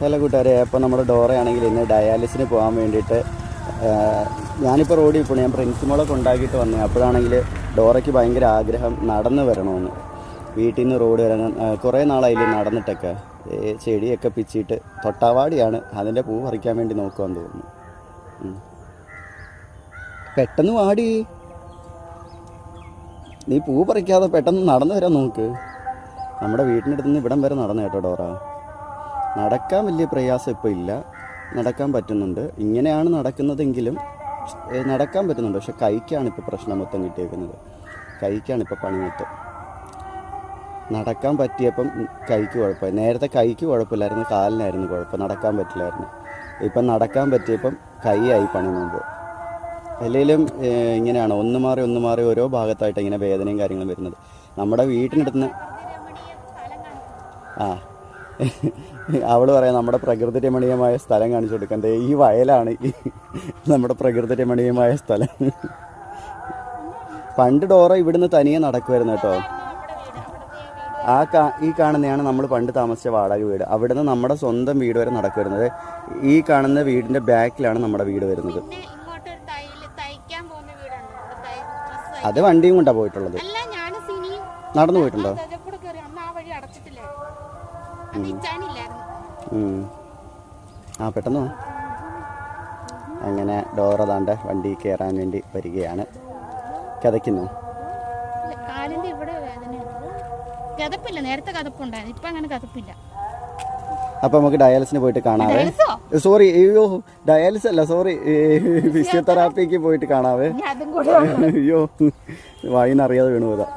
Hello കൂട്ടുകാരെ അപ്പോൾ നമ്മുടെ ഡോറയാണെങ്കിൽ ഇന്ന് ഡയാലിസിന് പോകാൻ വേണ്ടിയിട്ട് ഞാനിപ്പോൾ റോഡിൽ പോണു. ഞാൻ പ്രിൻസിമോളെ കൊണ്ടാക്കിയിട്ട് വന്നു. അപ്പോഴാണെങ്കിൽ ഡോറയ്ക്ക് ഭയങ്കര ആഗ്രഹം നടന്ന് വരണമെന്ന്. വീട്ടിൽ നിന്ന് റോഡ് വരണം. കുറേ നാളായില്ലേ നടന്നിട്ടൊക്കെ. ചെടിയൊക്കെ പിച്ചിട്ട് തൊട്ടാവാടിയാണ്. അതിന്റെ പൂ പറിക്കാൻ വേണ്ടി നോക്കുമെന്ന് തോന്നുന്നു. പെട്ടെന്ന് വാടി. നീ പൂ പറിക്കാതെ പെട്ടെന്ന് നടന്നു വരാൻ നോക്ക്. നമ്മുടെ വീട്ടിനടുത്ത് നിന്ന് ഇവിടം വരെ നടന്നു കേട്ടോ ഡോറ. നടക്കാൻ വലിയ പ്രയാസം ഇപ്പോൾ ഇല്ല. നടക്കാൻ പറ്റുന്നുണ്ട്. ഇങ്ങനെയാണ് നടക്കുന്നതെങ്കിലും നടക്കാൻ പറ്റുന്നുണ്ട്. പക്ഷെ കൈക്കാണ് ഇപ്പോൾ പ്രശ്നം മൊത്തം കിട്ടിയേക്കുന്നത്. കൈക്കാണ് ഇപ്പോൾ പണി മൊത്തം. നടക്കാൻ പറ്റിയപ്പം കൈക്ക് കുഴപ്പമായി നേരത്തെ കൈക്ക് കുഴപ്പമില്ലായിരുന്നു കാലിനായിരുന്നു കുഴപ്പം. നടക്കാൻ പറ്റില്ലായിരുന്നു. ഇപ്പം നടക്കാൻ പറ്റിയപ്പം കൈയായി പണി മുമ്പ്. അല്ലെങ്കിലും ഇങ്ങനെയാണ്. ഒന്ന് മാറി ഒന്ന് മാറി ഓരോ ഭാഗത്തായിട്ട് ഇങ്ങനെ വേദനയും കാര്യങ്ങളും വരുന്നത്. നമ്മുടെ വീട്ടിനടുത്ത് ആ. അവൾ പറയാം നമ്മുടെ പ്രകൃതി രമണീയമായ സ്ഥലം കാണിച്ചു കൊടുക്കണ്ടേ ഈ വയലാണ് നമ്മുടെ പ്രകൃതി രമണീയമായ സ്ഥലം. പണ്ട് ഡോറ ഇവിടുന്ന് തനിയെ നടക്കുമായിരുന്നു കേട്ടോ. ആ കാ ഈ കാണുന്നതാണ് നമ്മൾ പണ്ട് താമസിച്ച വാടക വീട്. അവിടുന്ന് നമ്മുടെ സ്വന്തം വീട് വരെ നടക്കുമായിരുന്നത് ഈ കാണുന്ന വീടിന്റെ ബാക്കിലാണ് നമ്മുടെ വീട് വരുന്നത്. അത് വണ്ടിയും കൊണ്ടാണ് പോയിട്ടുള്ളത്. നടന്നു പോയിട്ടുണ്ടോ? ആ പെട്ടെന്ന് അങ്ങനെ ഡോറ താണ്ട വണ്ടി കയറാൻ വേണ്ടി വരികയാണ്. കഥയ്ക്കുന്നു. കാലിന്റെ ഇവിടെ കഥപ്പില്ല നേരത്തെ കഥപ്പുണ്ടായിരുന്നു. ഇപ്പൊ അങ്ങനെ കഥപ്പില്ല. അപ്പോൾ നമുക്ക് ഡയാലിസിന് പോയിട്ട് കാണാവേ. സോറി അയ്യോ ഡയാലിസ് അല്ല സോറി ഫിസിയോതെറാപ്പിക്ക് പോയിട്ട് കാണാവേ. അയ്യോ വായിന്നറിയാതെ വീണു പോയതാ.